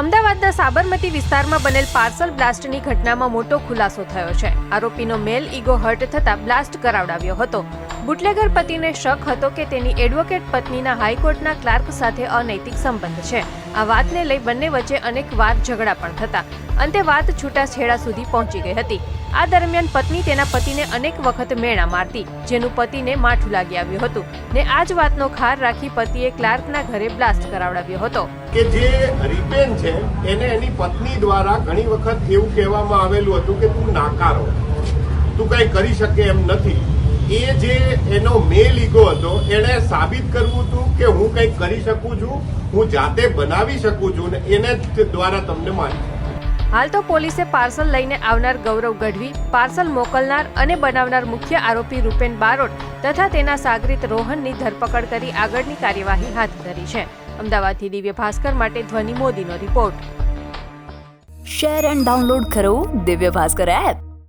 અમદાવાદના સાબરમતી વિસ્તારમાં બનેલ પાર્સલ બ્લાસ્ટની ઘટનામાં મોટો ખુલાસો થયો છે. આરોપીનો મેલ ઈગો હર્ટ થતા બ્લાસ્ટ કરાવડાવ્યો હતો. બુટલેગર પતિને શક હતો કે તેની એડવોકેટ પત્નીના હાઈકોર્ટના ક્લાર્ક સાથે અનૈતિક સંબંધ છે. આ વાતને લઈ બંને વચ્ચે અનેક વાર ઝઘડા પણ થતા. અંતે વાત છૂટાછેડા સુધી પહોંચી ગઈ હતી. આ દરમિયાન પત્ની તેના પતિને અનેક વખત મેણા મારતી, જેનું પતિને માઠું લાગી આવ્યું હતું ને આ જ વાતનો ખાર રાખી પતિએ ક્લાર્કના ઘરે બ્લાસ્ટ કરાવડાવ્યો હતો. કે જે રિપેન છે, એને એની પત્ની દ્વારા ઘણી વખત એવું કહેવામાં આવેલું હતું કે તું નાકારો તું કઈ કરી શકે એમ નથી. એ જે એનો મેલ ઈગો હતો એણે સાબિત કરવું હતું કે હું કંઈક કરી શકું છું હું જાતે બનાવી શકું છું ને એને દ્વારા તમને મારી હાલ તો પોલીસે પાર્સલ લઈને આવનાર ગૌરવ ગઢવી પાર્સલ મોકલનાર અને બનાવનાર મુખ્ય આરોપી રૂપેન બારોટ તથા તેના સાગરીત રોહનની ધરપકડ કરી આગળની કાર્યવાહી હાથ ધરી છે. અમદાવાદથી દિવ્ય ભાસ્કર માટે ધ્વનિ મોદીનો રિપોર્ટ. શેર એન્ડ ડાઉનલોડ કરો દિવ્ય ભાસ્કર એપ.